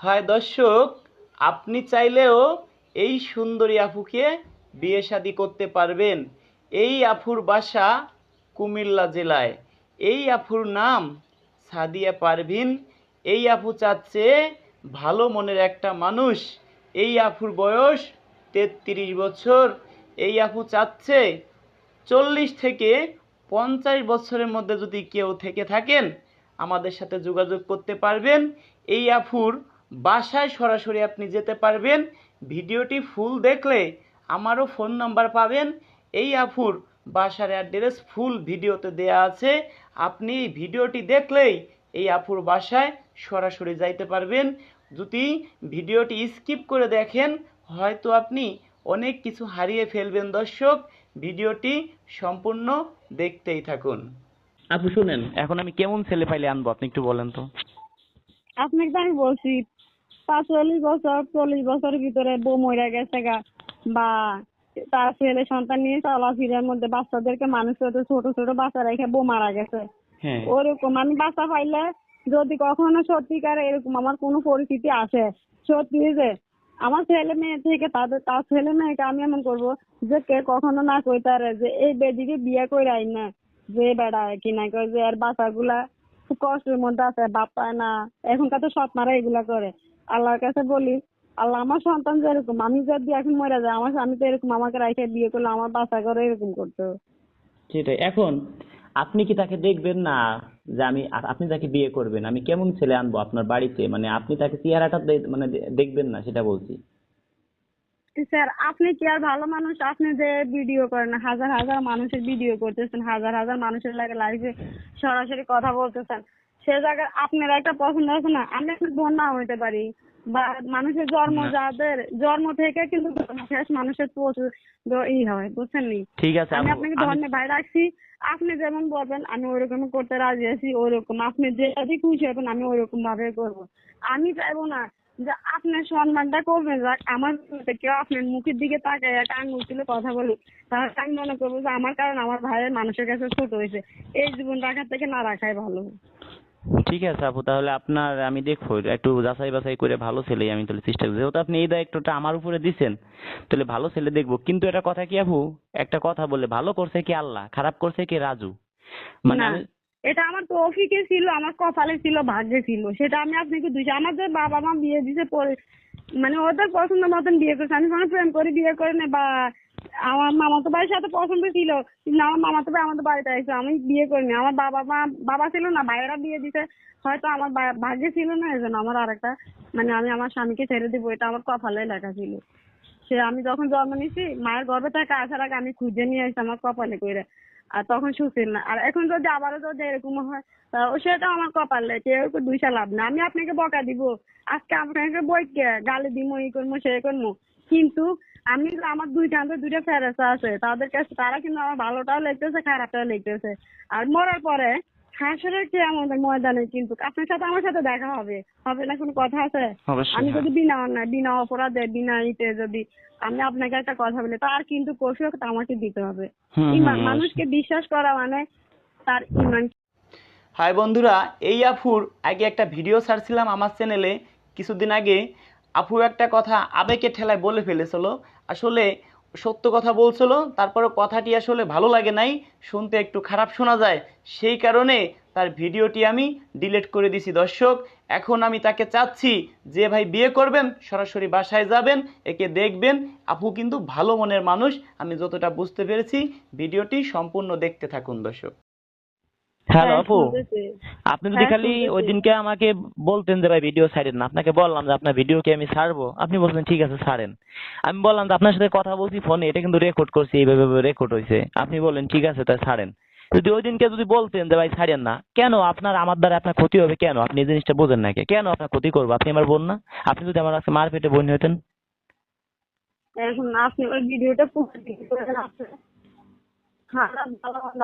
হয় দর্শক, আপনি চাইলেও এই সুন্দরী আপুকে বিয়ে শাদি করতে পারবেন। এই আফুর বাসা কুমিল্লা জেলায়। এই আফুর নাম সাদিয়া পারভিন। এই আপু চাচ্ছে ভালো মনের একটা মানুষ। এই আফুর বয়স তেত্রিশ বছর। এই আপু চাচ্ছে চল্লিশ থেকে পঞ্চাশ বছরের মধ্যে যদি কেউ থেকে থাকেন, আমাদের সাথে যোগাযোগ করতে পারবেন। এই আফুর বাসায় সরাসরি আপনি যেতে পারবেন। ভিডিওটি ফুল দেখলে আমারও ফোন নাম্বার পাবেন। এই আফুর বাসার অ্যাড্রেস ফুল ভিডিওতে দেয়া আছে। আপনি এই ভিডিওটি দেখলেই এই আফুর বাসায় সরাসরি যাইতে পারবেন। যদি ভিডিওটি স্কিপ করে দেখেন হয়তো আপনি অনেক কিছু হারিয়ে ফেলবেন দর্শক। ভিডিওটি সম্পূর্ণ দেখতেই থাকুন। আপু শুনেন এখন আমি কেমন ছেলে পাইলে আনব? আপনি একটু বলেন তো। আপনাকে তো আমি বলছি পাঁচচল্লিশ বছর চল্লিশ বছরের ভিতরে বউ মরে গেছে গা। বা তার ছেলে সন্তান নিয়ে চলাফেরার মধ্যে বাচ্চাদেরকে মানুষ করতে ছোট ছোট বাচ্চা রেখে বউ মারা গেছে। হ্যাঁ। ওরকম আমি বাচ্চা পাইলে যদি কখনো সত্যিকার এরকম আমার কোনো পরিস্থিতি আসে সত্যি যে আমার ছেলে মেয়ে থেকে তাদের তার ছেলে মেয়েকে আমি এমন করব যে কে কখনো না কইতারে যে এই বেদিকে বিয়ে করে আই না। যে বেড়া কি না করে যে আর বাচ্চাগুলা খুব কষ্টের মধ্যে আছে বাপ পায় না। এখনকার তো সৎ মারা এগুলা করে। আল্লাহর কাছে বলি আল্লাহ আমার সন্তান যেরকম আমি যদি এখন মরে যায় আমার স্বামী তো এরকম আমাকে রাখে বিয়ে করলে আমার বাচ্চা করে এরকম করতো। সেটাই। এখন আপনি কি তাকে দেখবেন না যে আমি আপনি তাকে বিয়ে করবেন? আমি কেমন ছেলে আনব আপনার বাড়িতে? মানে আপনি তাকে চেহারাটা মানে দেখবেন না সেটা বলছি। স্যার আপনি কি আর ভালো মানুষ? আপনি যে ভিডিও করেন হাজার হাজার মানুষের ভিডিও করতেছেন হাজার হাজার মানুষের লাগে লাইভে সরাসরি কথা বলতেছেন। সে জায়গায় আপনার একটা পছন্দ আছে না আমি একটা বোন না হইতে পারি। বা মানুষের জন্ম যাদের জন্ম থেকে কিন্তু শেষ মানুষের প্রচুর ই হয় বুঝছেন নি? ঠিক আছে আমি আপনাকে ধন্যবাদ ভাই রাখছি। আপনি যেমন বলবেন আমি ওইরকম করতে রাজি আছি ওইরকম। আপনি যেটাতে খুশি হবেন আমি ওইরকম ভাবে করব। আমি চাইব না যে আপনার সম্মানটা করবেন যাক আমার কেউ আপনার মুখের দিকে তাকায় একটা আঙুল তুলে কথা বলি তাহলে আমি মনে করব যে আমার কারণে আমার ভাইয়ের মানুষের কাছে ছোট হয়েছে। এই জীবন রাখার থেকে না রাখাই ভালো। ঠিক আছে আপু তাহলে আপনার আমি দেখব একটু যাচাই বাছাই করে ভালো ছেলেই আমি তাহলে চেষ্টা করব। যেহেতু আপনি এই দায়িত্বটা আমার উপরে দিচ্ছেন তাহলে ভালো ছেলে দেখব। কিন্তু এটা কথা কি আপু একটা কথা বলে ভালো করছে কি আল্লাহ খারাপ করছে কি রাজু? মানে আমি এটা আমার তৌফিকে ছিল আমার কপালে ছিল ভাগ্যে ছিল। সেটা আমি আপনাকে দুইটা আমাদের বাবা মা বিয়ে দিছে পরে মানে ওদের পছন্দ মতন বিয়ে করছে। আমি কোনো প্রেম করে, বিয়ে করে না বা আমার মামাতো ভাইয়ের সাথে পছন্দ ছিল, কিন্তু আমার মামাতো ভাই আমাদের বাড়িতে আসছে আমি বিয়ে করিনি। আমার বাবা মা, বাবা ছিল না, ভাইয়েরা বিয়ে দিছে। হয়তো আমার ভাগ্যে ছিল না, এই জন্য আমার আরেকটা মানে আমি আমার স্বামীকে ছেড়ে দিব, এটা আমার কপালে লেখা ছিল। সে আমি যখন জন্ম নিয়েছি, মায়ের গর্ভে থেকে আসার আগে আমি খুঁজে নিয়ে আসছি আমার কপালে করে আর তখন সুশীল না। আর এখন যদি আবারও যদি এরকম হয় সেটা আমার কপালে কেউ দুইটা লাভ না আমি আপনাকে বকা দিব। আজকে আপনাকে বইকে গালি দিব ই করব সে করব কিন্তু আমি আমার দুই কান্দে দুইটা ফেরেস্তা আছে, তাদের কাছে তারা কিন্তু আমার ভালোটাও লিখতেছে, খারাপটাও লিখতেছে। আর মরার পরে হাসরের কি আমাদের ময়দানে কিন্তু আপনার সাথে আমার সাথে দেখা হবে। হবে না কোনো কথা আছে? আমি হ্যাঁ। যদি বিনা অন্যায় বিনা অপরাধে বিনা ইতে যদি আমি আপনাকে একটা কথা বলি তার কিন্তু কৌশল আমাকে দিতে হবে। মানুষকে বিশ্বাস করা মানে তার ইমান। হাই বন্ধুরা এই আফুর আগে একটা ভিডিও ছাড়ছিলাম আমার চ্যানেলে কিছুদিন আগে। আফু একটা কথা আবেগের ঠেলায় বলে ফেলেছিল। আসলে সত্য কথা বলছিল তারপরে কথাটি আসলে ভালো লাগে নাই, শুনতে একটু খারাপ শোনা যায়, সেই কারণে তার ভিডিওটি আমি ডিলিট করে দিছি। দর্শক, এখন আমি তাকে চাচ্ছি যে ভাই বিয়ে করবেন, সরাসরি বাসায় যাবেন, একে দেখবেন। আপু কিন্তু ভালো মনের মানুষ, আমি যতটা বুঝতে পেরেছি, ভিডিওটি সম্পূর্ণ দেখতে থাকুন দর্শক। হ্যালো হ্যাঁ, আপু। আপনি যদি হ্যাঁ, খালি। ওই দিনকে আমাকে বলতেন যে ভাই ভিডিও ছাড়েন না। আপনাকে বললাম যে আপনার ভিডিও কি আমি ছাড়বো? আপনি বলছেন ঠিক আছে ছাড়েন। আমি বললাম যে আপনার সাথে কথা বলছি ফোনে এটা কিন্তু রেকর্ড করছি এইভাবে রেকর্ড হয়েছে আপনি বললেন ঠিক আছে তাই ছাড়েন। যদি ওই দিনকে যদি বলতেন যে ভাই ছাড়েন না। কেন আপনার আমার দ্বারা আপনার ক্ষতি হবে কেন? আপনি এই জিনিসটা বোঝেন না কে? কেন আপনার ক্ষতি করব? আপনি আমার বোন না? আপনি যদি আমার কাছে মার পেটে বোন হতেন? এখন আপনি ওই ভিডিওটা পুরো delete করে রাখছেন। খারাপ ভালো মন্দ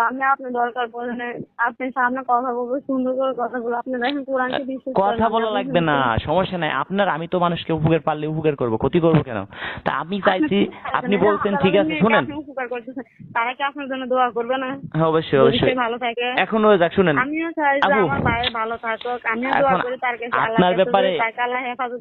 আমি আপনি দরকার পড়ে না আপনি সামনে কথা বলব সুন্দর করে কথা বলব আপনি দেখেন কোরআনকে বিশ্বাস কথা বলা লাগবে না সমস্যা নাই। আপনার আমি তো মানুষকে উপকার পারলে উপকার করব ক্ষতি করব কেন? তা আমি চাইছি আপনি বলছেন ঠিক আছে শুনেন। উপকার করতেছেন। তারা কি আপনার জন্য দোয়া করবে না? হ্যাঁ অবশ্যই অবশ্যই। ভালো থাকে। এখন হয়ে যাক শুনেন। আমিও চাই যে আমার ভাই ভালো থাকুক আমিও দোয়া করি তার কাছে। আপনার ব্যাপারে আল্লাহ হেফাজত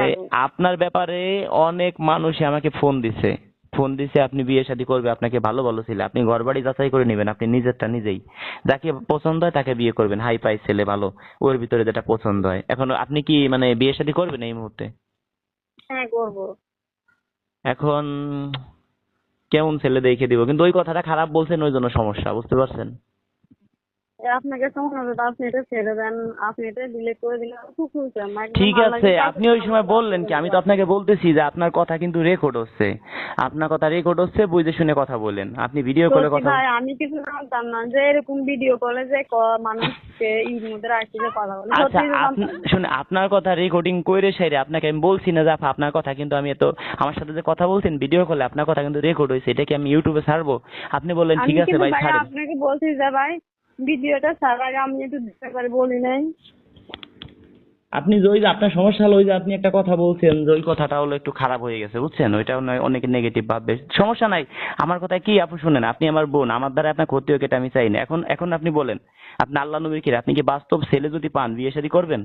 রে আপনার ব্যাপারে অনেক মানুষই আমাকে ফোন দিছে। ফোন দিছে আপনি বিয়ে শাদী করবে আপনাকে ভালো ভালো ছেলে আপনি ঘর বাড়ি যাচাই করে নেবেন আপনি নিজেরটা নিজেই। যাকে পছন্দ হয় তাকে বিয়ে করবেন হাই পাই ছেলে ভালো। ওর ভিতরে যেটা পছন্দ হয়। এখন আপনি কি মানে বিয়ে শাদী করবেন এই মুহূর্তে? হ্যাঁ করব। এখন কেমন ছেলে দেখে দিব? কিন্তু ওই কথাটা খারাপ বলছেন ওই জন্য সমস্যা বুঝতে পারছেন? আপনাকে হবে আপনি এটা ছেড়ে দেন আপনি এটা ডিলিট করে দিলে খুব খুশি। ঠিক আছে আপনি ওই সময় বললেন কি আমি তো আপনাকে বলতেছি যে আপনার কথা কিন্তু রেকর্ড হচ্ছে। আপনার কথা রেকর্ড হচ্ছে বুঝে শুনে কথা বলেন। আপনি ভিডিও কলে কথা ভাই আমি কিছু জানতাম না যে এরকম ভিডিও কলে যে মানুষকে ঈদ মধ্যে রাখছে যে কথা বলে। আচ্ছা। শুনে আপনার কথা রেকর্ডিং করে সাইরে আপনাকে আমি বলছি না যে আপনার কথা কিন্তু আমি এত আমার সাথে যে কথা বলছেন ভিডিও কলে আপনার কথা কিন্তু রেকর্ড হয়েছে এটা কি আমি ইউটিউবে ছাড়বো? আপনি বললেন ঠিক আছে ভাই ভাই ছাড়েন। আপনাকে বলছি যে ভাই ভিডিওটা ছাড়ার আগে আমি একটু বলি নাই। আপনি যে ওই যে আপনার সমস্যা হলো ওই যে আপনি একটা কথা বলছেন যে ওই কথাটা হলো একটু খারাপ হয়ে গেছে বুঝছেন? ওইটাও নয় অনেকে নেগেটিভ ভাববে। সমস্যা নাই আমার কথা কি আপু শুনেন? আপনি আমার বোন আমার দ্বারা আপনার ক্ষতি হোক এটা আমি চাই না। এখন এখন আপনি বলেন আপনি আল্লাহ নবীর কি আপনি কি বাস্তব ছেলে যদি পান বিয়ে শাদী করবেন?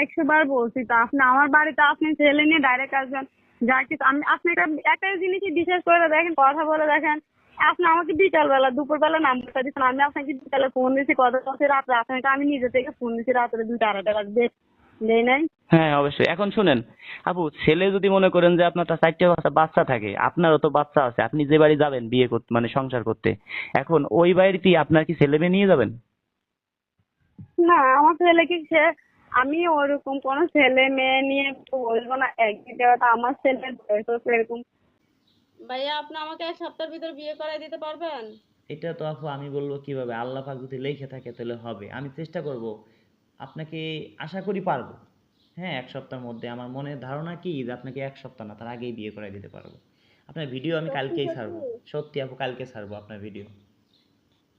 একশো বার বলছি তো আপনি আমার বাড়িতে আপনি ছেলে নিয়ে ডাইরেক্ট আসবেন। যা কিছু আমি আপনি একটা একটা জিনিসই বিশেষ করে দেখেন কথা বলে দেখেন আপনি আমাকে বিকালবেলা দুপুরবেলা নাম্বারটা দিচ্ছেন আমি আপনাকে বিকালে ফোন দিয়েছি কথা বলছি রাত্রে। আপনাকে আমি নিজে থেকে ফোন দিয়েছি রাত্রে দুইটা আড়াইটা বাজবে। নাই? হ্যাঁ অবশ্যই। এখন শুনেন আপু ছেলে যদি মনে করেন যে আপনার চারটে বাচ্চা বাচ্চা থাকে আপনারও তো বাচ্চা আছে আপনি যে বাড়ি যাবেন বিয়ে করতে মানে সংসার করতে এখন ওই বাড়িতে আপনার কি ছেলে মেয়ে নিয়ে যাবেন? না আমার ছেলে কি সে আমি ওরকম কোনো ছেলে মেয়ে নিয়ে বলব না একদিন আমার ছেলের বয়স এরকম ভাইয়া আপনি আমাকে এক সপ্তাহের ভিতর বিয়ে করাই দিতে পারবেন? এটা তো আপু আমি বলব কীভাবে? আল্লাহ পাক যদি লিখে থাকে তাহলে হবে। আমি চেষ্টা করব। আপনাকে আশা করি পারব। হ্যাঁ এক সপ্তাহের মধ্যে। আমার মনের ধারণা কি? যে আপনাকে এক সপ্তাহ না তার আগেই বিয়ে করে দিতে পারব। আপনার ভিডিও আমি কালকেই ছাড়বো। সত্যি আপু কালকে ছাড়বো আপনার ভিডিও।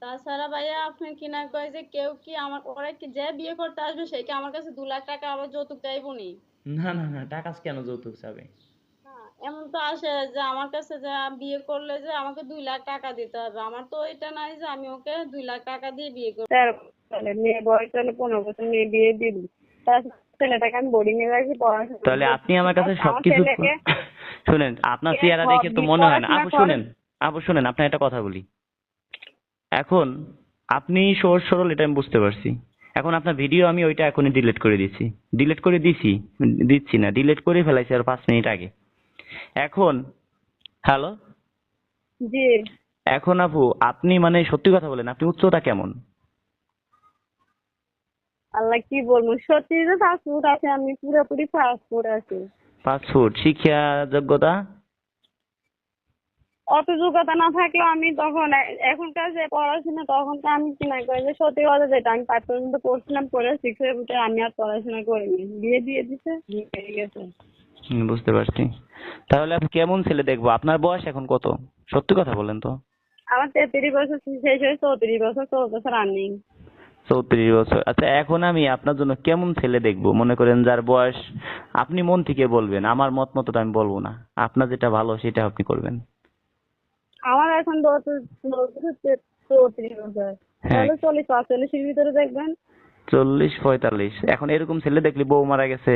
তাছাড়া ভাইয়া আপনি কি না কয় যে কেউ কি আমার ওরা কি যে বিয়ে করতে আসবে সে কি আমার কাছে দু লাখ টাকা আবার যৌতুক চাইব নি? না না না টাকা কেন যৌতুক চাবে? এমন তো আসে যে আমার কাছে যে বিয়ে করলে যে আমাকে দুই লাখ টাকা দিতে হবে। আমার তো এটা নাই যে আমি ওকে দুই লাখ টাকা দিয়ে বিয়ে করব। মেয়ে বয়স হলো পনেরো বছর মেয়ে বিয়ে দিয়ে দিই তার ছেলেটাকে আমি বোর্ডিং এ রাখি পড়াশোনা তাহলে আপনি আমার কাছে সবকিছু শুনেন আপনার চেহারা দেখে তো মনে হয় না। আপু শুনেন আপু শুনেন আপনার একটা কথা বলি। এখন আপনি সহজ সরল এটা আমি বুঝতে পারছি। এখন আপনার ভিডিও আমি ওইটা এখনই ডিলিট করে দিছি ডিলিট করে দিছি দিচ্ছি না ডিলিট করে ফেলাইছি আর পাঁচ মিনিট আগে। এখন হ্যালো জি। এখন আপু আপনি মানে সত্যি কথা বলেন আপনি উচ্চতা কেমন? আল্লাহ কি বলব সত্যি তো ফাস্টফুড আছে আমি পুরোপুরি ফাস্টফুড আছি। পাঁচ ফুট শিক্ষা যোগ্যতা? অত যোগ্যতা না থাকলেও আমি তখন এখনকার যে পড়াশোনা তখন তো আমি কি না করি যে সত্যি কথা যেটা আমি পাঁচ পর্যন্ত পড়ছিলাম পড়ে সিক্স এর ভিতরে আমি আর পড়াশোনা করিনি। বিয়ে দিয়ে দিছে বিয়ে গেছে। বুঝতে পারছি। তাহলে আপনি কেমন ছেলে দেখব? আপনার বয়স এখন কত? সত্যি কথা বলেন তো। আমার তেত্রিশ বছর শেষ হয়ে চৌত্রিশ বছর চলতেছে রানিং চৌত্রিশ বছর। আচ্ছা এখন আমি আপনার জন্য কেমন ছেলে দেখব? মনে করেন যার বয়স আপনি মন থেকে বলবেন আমার মত মতো আমি বলব না। আপনার যেটা ভালো সেটা আপনি করবেন। আমার এখন চৌত্রিশ বছর। হ্যাঁ। তাহলে চল্লিশ পাঁচচল্লিশের ভিতরে দেখবেন চল্লিশ পঁয়তাল্লিশ। এখন এরকম ছেলে দেখলি বউ মারা গেছে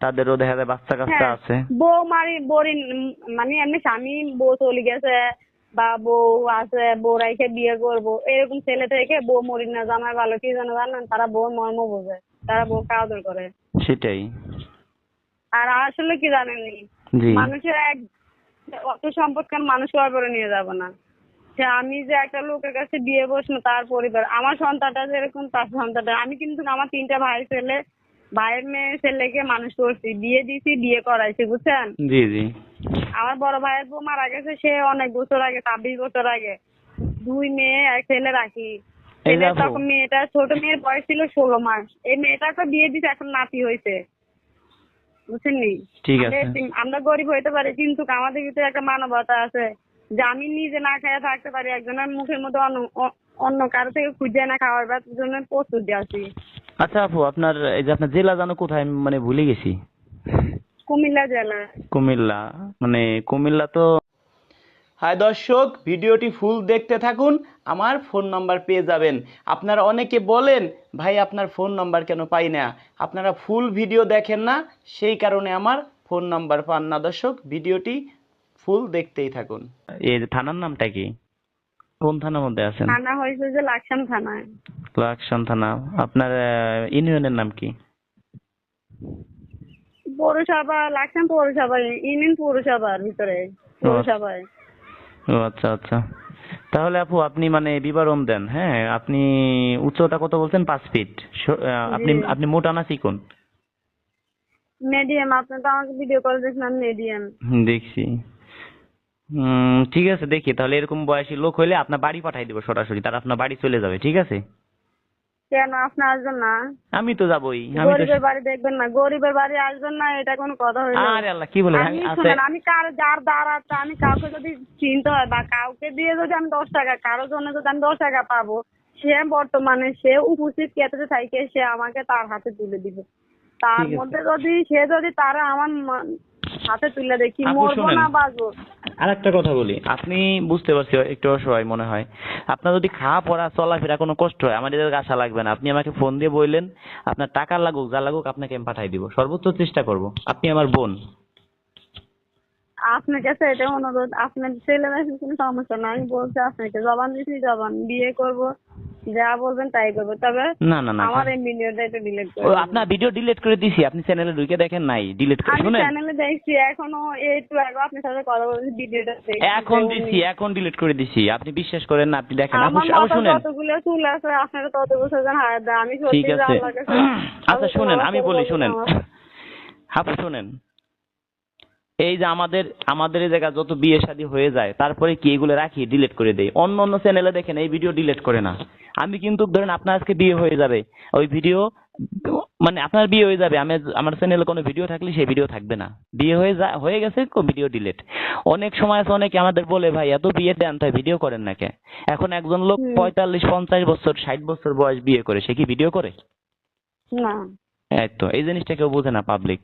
তাদেরও দেখা যায় বাচ্চা কাচ্চা হ্যাঁ আছে। বউ মারি বড়ি মানে এমনি স্বামী বউ চলে গেছে বা বউ আছে বউ রাইখে বিয়ে করব এরকম ছেলে থেকে বউ মরি না জামাই ভালো কি জানো জানেন? তারা বউ মর্ম বোঝে তারা বউ আদর করে। সেটাই। আর আসলে কি জানেননি জি। মানুষের এক অত সম্পদ কেন মানুষ করে নিয়ে যাব না। যে আমি যে একটা লোকের কাছে বিয়ে বসবো তার পরিবার আমার সন্তানটা যেরকম তার সন্তানটা আমি কিন্তু আমার তিনটা ভাই ছেলে ভাইয়ের মেয়ে ছেলেকে মানুষ করছি বিয়ে দিছি বিয়ে করাইছি বুঝছেন? জি জি। আমার বড় ভাইয়ের বউ মারা গেছে সে অনেক বছর আগে ছাব্বিশ বছর আগে। দুই মেয়ে এক ছেলে রাখি। ছেলে তখন মেয়েটা ছোট মেয়ের বয়স ছিল ষোলো মাস। এই মেয়েটাকে বিয়ে দিছে এখন নাতি হয়েছে। বুঝছেননি ঠিক আছে। আমরা গরিব হইতে পারি কিন্তু আমাদের ভিতরে একটা মানবতা আছে। যে আমি নিজে না খেয়ে থাকতে পারি একজনের মুখের মধ্যে অন্য অন্য কারও থেকে খুঁজে না খাওয়ার জন্য প্রস্তুতি আছি। আচ্ছা আপু আপনার এই যে আপনার জেলা জানো কোথায়? আমি মানে ভুলে গেছি। কুমিল্লা জেলা। কুমিল্লা মানে কুমিল্লা তো হাই দর্শক ভিডিওটি ফুল দেখতে থাকুন আমার ফোন নাম্বার পেয়ে যাবেন। আপনারা অনেকে বলেন ভাই আপনার ফোন নাম্বার কেন পাই না? আপনারা ফুল ভিডিও দেখেন না সেই কারণে আমার ফোন নাম্বার পান না দর্শক ভিডিওটি ফুল দেখতেই থাকুন। এই যে থানার নামটা কি? কোন থানার মধ্যে আছেন? থানা হয়েছে যে লাকসাম থানায় লাকসাম থানা। আপনার ইউনিয়নের নাম কি? পৌরসভা লাকসাম পৌরসভা ইউনিয়ন পৌরসভার ভিতরে পৌরসভায়। ও আচ্ছা আচ্ছা। তাহলে আপু আপনি মানে বিবরণ দেন হ্যাঁ? আপনি উচ্চতা কত বলছেন? পাঁচ ফিট। আপনি আপনি মোটা না চিকন? মিডিয়াম আপনি তো আমাকে ভিডিও কল দেখছিলাম মিডিয়াম দেখছি। ঠিক আছে দেখি। তাহলে এরকম বয়সী লোক হলে আপনার বাড়ি পাঠাই দেবো সরাসরি। তারা আপনার বাড়ি চলে যাবে ঠিক আছে? কেন আপনি আসবেন না? আমি তো যাবোই আমি তো গরিবের বাড়ি দেখবেন না। গরিবের বাড়ি আসবেন না এটা কোনো কথা হইল। আরে আল্লাহ কি বলে আমি আছে শুনেন আমি কার যার দ্বারা আমি কাউকে যদি চিনতে হয় বা কাউকে দিয়ে যদি আমি দশ টাকা কারও জন্য যদি আমি দশ টাকা পাবো সে বর্তমানে সে উপস্থিত ক্ষেত্রে থাকে সে আমাকে তার হাতে তুলে দিবে। তার মধ্যে যদি সে যদি তারা আমার হাতে তুলে দেখি আপু মরবো শুনেন। না বাঁচবো। আর একটা কথা বলি আপনি বুঝতে পারছি একটু অসহায় মনে হয়। আপনার যদি খাওয়া পড়া চলাফেরা কোনো কষ্ট হয় আমার এদের আশা লাগবে না। আপনি আমাকে ফোন দিয়ে বললেন আপনার টাকা লাগুক যা লাগুক আপনাকে আমি পাঠাই দিব। সর্বোচ্চ চেষ্টা করব। আপনি আমার বোন। আপনার কাছে এটা অনুরোধ আপনার ছেলে মেয়ের কোনো সমস্যা না আমি বলছি আপনাকে জবান দিচ্ছি জবান বিয়ে করব। যা বলবেন তাই করব। তবে না না না আমার এই ভিডিওটা একটু ডিলিট ও করে আপনার ভিডিও ডিলিট করে দিছি। আপনি চ্যানেলে ঢুকে দেখেন নাই। ডিলিট করে আমি শুনেন। চ্যানেলে দেখছি এখনও একটু আগে আপনার সাথে কথা বলছি ভিডিওটা এখন দিছি এখন ডিলিট করে দিছি। আপনি বিশ্বাস করেন না আপনি দেখেন। আপনি শুনেন। যতগুলো চুল আছে আপনারা তত বছর যেন হায়াত আমি সত্যি ঠিক আছে আচ্ছা শুনেন। আমি বলি শুনেন। আমার- আপু শুনেন। এই যে আমাদের আমাদের এই জায়গায় যত বিয়ে শাদী হয়ে যায় তারপরে কি এগুলো রাখি ডিলিট করে দেই। অন্য অন্য চ্যানেলে দেখেন এই ভিডিও ডিলিট করে না। আমি কিন্তু ধরেন আপনার আজকে বিয়ে হয়ে যাবে ওই ভিডিও মানে আপনার বিয়ে হয়ে যাবে আমি আমার চ্যানেলে কোনো ভিডিও থাকলে সেই ভিডিও থাকবে না। বিয়ে হয়ে যা হয়ে গেছে ভিডিও ডিলিট অনেক সময় আছে অনেকে আমাদের বলে ভাই এত বিয়ে দেন তাই ভিডিও করেন না কে? এখন একজন লোক পঁয়তাল্লিশ পঞ্চাশ বছর ষাট বছর বয়স বিয়ে করে সে কি ভিডিও করে? না। এই তো এই জিনিসটা কেউ বোঝে না পাবলিক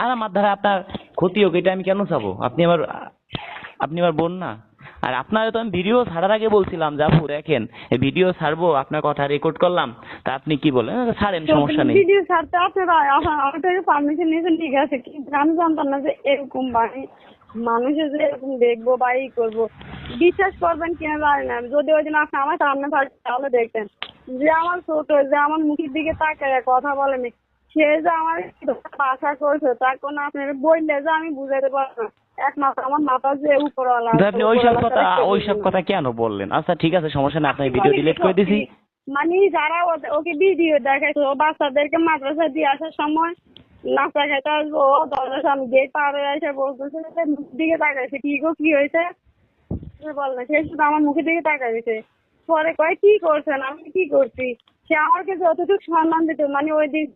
আর আমার দ্বারা আপনার ক্ষতি হোক এটা আমি কেন চাবো? আপনি আমার আপনি আমার বোন না। আর আপনার তো আমি ভিডিও ছাড়ার আগে বলছিলাম যে আপু দেখেন ভিডিও ছাড়বো আপনার কথা রেকর্ড করলাম তা আপনি কি বলেন? আচ্ছা, ছাড়েন সমস্যা নেই। ভিডিও ছাড়তে আপনারা আমার থেকে পারমিশন নিয়েছেন ঠিক আছে কিন্তু আমি জানতাম না যে এরকম বাড়ি মানুষের যে এরকম দেখব বা ই করব বিশ্বাস করবেন কিনা জানি না। যদি ওই দিন আপনি আমার সামনে থাকতেন তাহলে দেখতেন। যে আমার ছোট যে আমার মুখের দিকে তাকায় কথা বলেনি সে যে আমার আশা করছে তার কোনো আপনার বললে যে আমি বুঝাতে পারব না। একমাত্র আমার মাথা যে উপরওয়ালা আপনি ওইসব কথা তারা ওইসব কথা কেন বললেন? আচ্ছা ঠিক আছে সমস্যা নেই আপনার ভিডিও ডিলিট করে দিছি। মানে যারা ওকে ভিডিও দেখাইছে ও বাচ্চাদেরকে মাদ্রাসা দিয়ে আসার সময় নাস্তা খেতে আসব ও দরজার সামনে গেট পার হয়ে এসে বলতেছে দিকে তাকাইছে কি গো কি হয়েছে? সে শুধু আমার মুখের দিকে তাকাইছে পরে কয় কি করছেন? আমি কি করছি? সে আমাকে যতটুকু সম্মান দিত মানে ওই দিন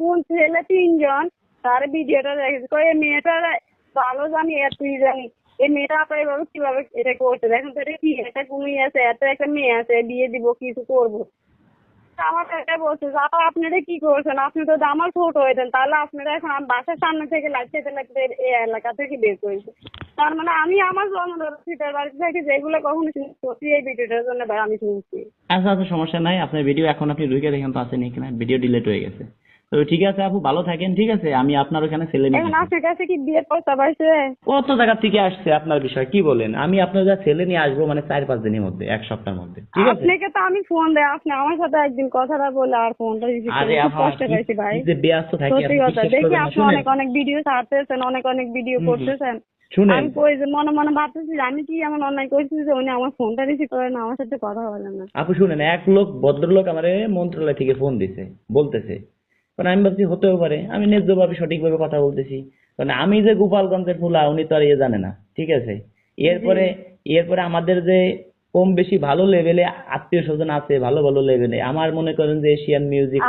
কোন ছেলে তিনজন, তার ভিডিওটা দেখেছে। এই মেয়েটার ভালো জানি এতই জানি। এই মেয়েটা আপনার এভাবে কীভাবে এটা করছে? দেখেন তো এটা কি? একটা কুমি আছে, এত একটা মেয়ে আছে, বিয়ে দিব কিছু করব? বলছে আপনারা কি করছেন? আপনি তো আমার ছোট হয়েছেন তাহলে আপনারা এখন বাসার সামনে থেকে লাগতে লাগতে এই এলাকা থেকে বের করেছে তার মানে আমি আমার জন্মদিনের বাড়িতে যেগুলো কখনো শুনছি এই ভিডিওটার জন্য আমি শুনছি। আচ্ছা আচ্ছা সমস্যা নাই। আপনার ভিডিও এখন আপনি ঢুকে দেখেন তো আসেনি কিনা ভিডিও ডিলিট হয়ে গেছে। তো ঠিক আছে আপু ভালো থাকেন ঠিক আছে? আমি আপনার ওখানে ছেলে নিয়ে এখন আপনার কাছে কি বিয়ের প্রস্তাব আসছে কত জায়গা থেকে আসছে আপনার বিষয়? কি বলেন? আমি আপনার যা ছেলে নিয়ে আসব মানে চার পাঁচ দিনের মধ্যে এক সপ্তাহের মধ্যে ঠিক আছে? আপনাকে তো আমি ফোন দেয় আপনি আমার সাথে একদিন কথাটা বলে আর ফোনটা রিসিভ করে খুব কষ্ট পাইছি ভাই। যে ব্যস্ত থাকি সত্যি কথা দেখি আপনি অনেক অনেক ভিডিও ছাড়তেছেন অনেক অনেক ভিডিও। করতেছেন। শুনেন। আমি কই যে মনে মনে ভাবতেছি আমি কি এমন অন্যায় করছি যে উনি আমার ফোনটা রিসিভ করে না আমার সাথে কথা বলেন না। আপু শুনেন এক লোক ভদ্রলোক আমার মন্ত্রালয় থেকে ফোন দিছে বলতেছে কারণ আমি ভাবছি হতেও পারে। আমি ন্যায্যভাবে সঠিকভাবে কথা বলতেছি। কারণ আমি যে গোপালগঞ্জের ফুলা উনি তো আর ইয়ে জানে না। ঠিক আছে? এরপরে এরপরে আমাদের যে কম বেশি ভালো লেভেলে আত্মীয় স্বজন আছে ভালো ভালো লেভেলে আমার মনে করেন যে এশিয়ান মিউজিক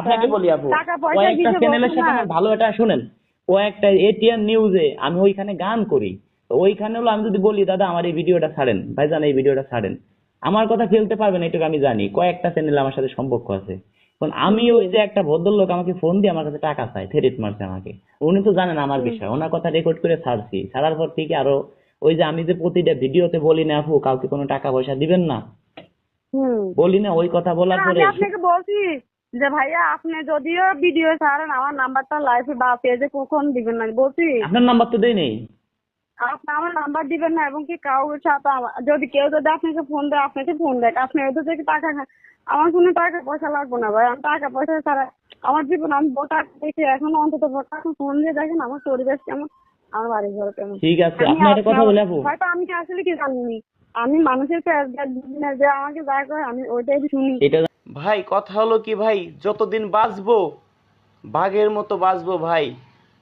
আপনাকে বলি আপু কয়েকটা চ্যানেলের সাথে আমার ভালো এটা শুনেন? কয়েকটা এটিএন নিউজে আমি ওইখানে গান করি। ওইখানে হলো আমি যদি বলি দাদা আমার এই ভিডিওটা ছাড়েন। ভাইজান এই ভিডিওটা ছাড়েন। আমার কথা ফেলতে পারবেন এটুকু আমি জানি। কয়েকটা চ্যানেল আমার সাথে সম্পর্ক আছে। এখন আমি ওই যে একটা ভদ্রলোক আমাকে ফোন দিয়ে আমার কাছে টাকা চায় থ্রেট মারছে আমাকে। উনি তো জানেন আমার বিষয় ওনার কথা রেকর্ড করে ছাড়ছি। ছাড়ার পর থেকে আরও ওই যে আমি যে প্রতিটা ভিডিওতে বলি না আপু কাউকে কোনো টাকা পয়সা দিবেন না? বলি না ওই কথা বলার পরে আপনাকে বলছি যে ভাইয়া আপনি যদিও ভিডিও ছাড়েন আমার নাম্বারটা লাইভে বা পেজে কখন দিবেন না? বলছি আপনার নাম্বার তো দেই নেই। আপনি আমার নাম্বার দিবেন না এবং কি কাউর সাথে যদি কেউ যদি আপনাকে ফোন দেয় আপনাকে ফোন দেয়। আপনি ওদের থেকে টাকা খান আমার কোনো টাকা পয়সা লাগবে না ভাই। আমি টাকা পয়সা ছাড়া আমার জীবন আমি ভোটার দেখি এখন অন্তত ভোটার ফোন দিয়ে দেখেন আমার পরিবেশ কেমন আমার বাড়ি ঘর কেমন। ঠিক আছে। আপনি একটা কথা বলে আপু হয়তো আমি কি আসলে কি জানি আমি মানুষের যে আমাকে যা করে আমি ওইটাই শুনি। এটা ভাই কথা হলো কি ভাই? যতদিন বাঁচবো বাঘের মতো বাঁচবো ভাই।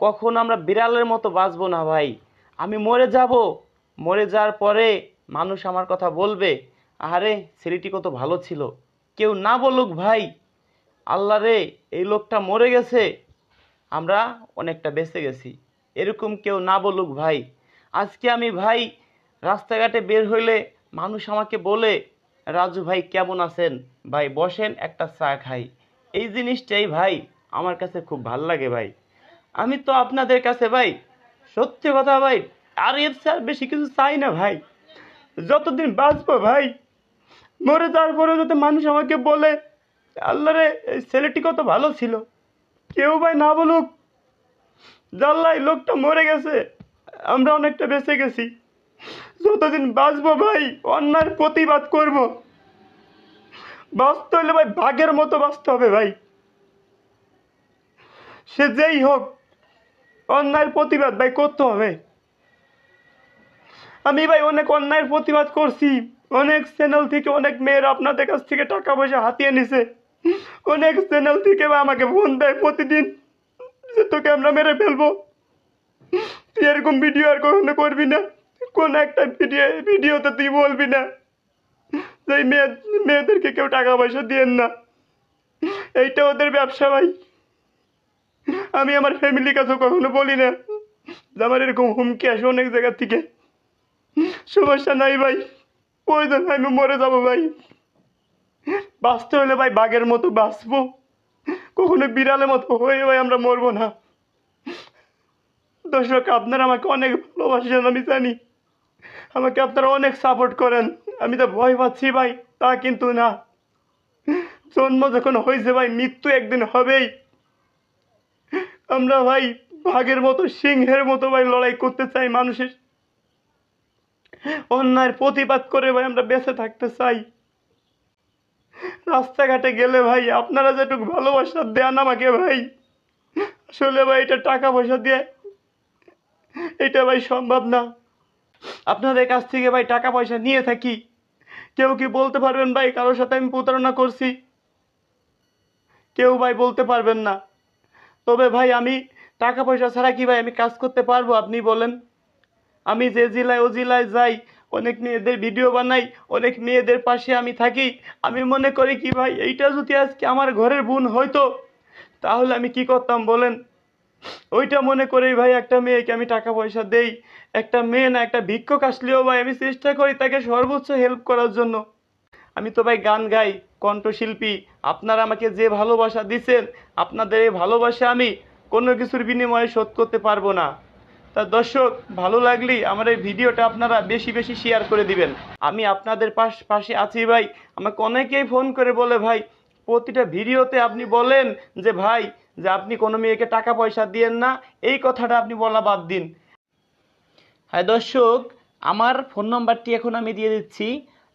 কখন আমরা বিড়ালের মতো বাঁচবো না ভাই। আমি মরে যাব। মরে যাওয়ার পরে মানুষ আমার কথা বলবে আরে ছেলেটি কত ভালো ছিল। কেউ না বলুক ভাই, আল্লাহ রে, এই লোকটা মরে গেছে। আমরা অনেকটা বেঁচে গেছি। এরকম কেউ না বলুক ভাই। আজকে আমি ভাই, রাস্তাঘাটে বের হইলে মানুষ আমাকে বলে, রাজু ভাই, কেমন আছেন? ভাই, বসেন, একটা চা খাই। এই জিনিসটাই ভাই, আমার কাছে খুব ভালো লাগে ভাই। আমি তো আপনাদের কাছে ভাই সত্যি কথা ভাই, আর এর স্যার বেশি কিছু চাই না ভাই। যতদিন বাঁচবো ভাই, মরে যাওয়ার পরে যাতে মানুষ আমাকে বলে, আল্লাহ রে, এই ছেলেটি কত ভালো ছিল। কেউ ভাই না বলুক জাল্লাই লোকটা মরে গেছে, আমরা অনেকটা বেঁচে গেছি। যতদিন বাঁচবো ভাই, অন্যায়ের প্রতিবাদ করব। বাঁচতে হলে ভাই, বাঘের মতো বাঁচতে হবে ভাই। সে যেই হোক অন্যায়ের প্রতিবাদ, ভাই, করতে হবে। আমি, ভাই, অনেক অন্যায়ের প্রতিবাদ করছি। অনেক চ্যানেল থেকে অনেক মেয়েরা আপনাদের কাছ থেকে টাকা পয়সা হাতিয়ে নিছে। অনেক চ্যানেল থেকে, ভাই, আমাকে ফোন দেয় প্রতিদিন যে, তোকে আমরা মেরে ফেলব। তুই এরকম ভিডিও আর কখনো করবি না। কোন একটা ভিডিও ভিডিওতে তুই বলবি না যে মেয়ে, মেয়েদেরকে কেউ টাকা পয়সা দিয়েন না। এইটা ওদের ব্যবসা, ভাই। আমি আমার ফ্যামিলির কাছে কখনো বলি না। আমার এরকম হুমকি আসে অনেক জায়গা থেকে। সমস্যা নাই ভাই। প্রয়োজন আমি মরে যাব ভাই। বাঁচতে হলে ভাই বাঘের মতো বাঁচবো। কখনো বিড়ালের মতো হয়ে ভাই আমরা মরবো না। দর্শক, আপনারা আমাকে অনেক ভালোবাসেন, আমি জানি। আমাকে আপনারা অনেক সাপোর্ট করেন। আমি তো ভয় পাচ্ছি ভাই, তা কিন্তু না। জন্ম যখন হয়েছে ভাই, মৃত্যু একদিন হবেই। আমরা ভাই বাঘের মতো, সিংহের মতো ভাই লড়াই করতে চাই মানুষের। অন্যায়ের প্রতিবাদ করে ভাই আমরা বেঁচে থাকতে চাই। রাস্তাঘাটে গেলে ভাই আপনারা যেটুকু ভালোবাসা দেন আমাকে ভাই, আসলে ভাই এটা টাকা পয়সা দিয়ে এটা ভাই সম্ভব না। আপনাদের কাছ থেকে ভাই টাকা পয়সা নিয়ে থাকি। কেউ কি বলতে পারবেন ভাই কারোর সাথে আমি প্রতারণা করছি? কেউ ভাই বলতে পারবেন না। তবে ভাই, আমি টাকা পয়সা ছাড়া কি ভাই, আমি কাজ করতে পারব? আপনি বলেন। আমি যে জেলায়, ও জেলায় যাই, অনেক মেয়েদের ভিডিও বানাই, অনেক মেয়েদের পাশে আমি থাকি। আমি মনে করি কি ভাই, এইটা যদি আজকে আমার ঘরের বোন হয়তো তাহলে আমি কি করতাম বলেন? ওইটা মনে করেই ভাই, একটা মেয়েকে আমি টাকা পয়সা দেই। একটা মেয়ে না, একটা ভিক্ষক আসলেও ভাই, আমি চেষ্টা করি তাকে সর্বোচ্চ হেল্প করার জন্য। আমি তো ভাই গান গাই। কণ্ঠশিল্পী, আপনারা আমাকে যে ভালোবাসা দিচ্ছেন আপনাদের এই ভালোবাসা আমি কোনো কিছুর বিনিময়ে শোধ করতে পারব না। তা দর্শক, ভালো লাগলেই আমার এই ভিডিওটা আপনারা বেশি বেশি শেয়ার করে দিবেন। আমি আপনাদের পাশ, পাশে আছি ভাই। আমাকে অনেকেই ফোন করে বলে, ভাই, প্রতিটা ভিডিওতে আপনি বলেন যে, ভাই, যে আপনি কোনো মেয়েকে টাকা পয়সা দিয়েন না, এই কথাটা আপনি বলা বাদ দিন। হ্যাঁ দর্শক, আমার ফোন নাম্বারটি এখন আমি দিয়ে দিচ্ছি।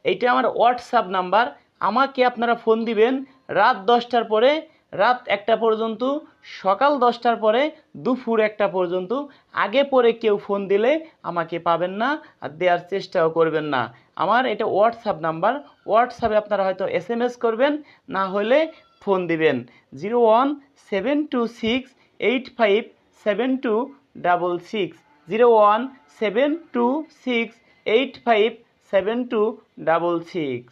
এইটা আমার হোয়াটসঅ্যাপ নাম্বার আমাকে আপনারা ফোন দিবেন রাত দশটার পরে, রাত একটা পর্যন্ত, সকাল দশটার পরে, দুপুর একটা পর্যন্ত। আগে পরে কেউ ফোন দিলে আমাকে পাবেন না আর দেওয়ার চেষ্টাও করবেন না। আমার এটা হোয়াটসঅ্যাপ নাম্বার। হোয়াটসঅ্যাপে আপনারা হয়তো এস এম এস করবেন, না হলে ফোন দিবেন। Zero one seven two six eight five seven two double six zero one seven two six eight five seven two double six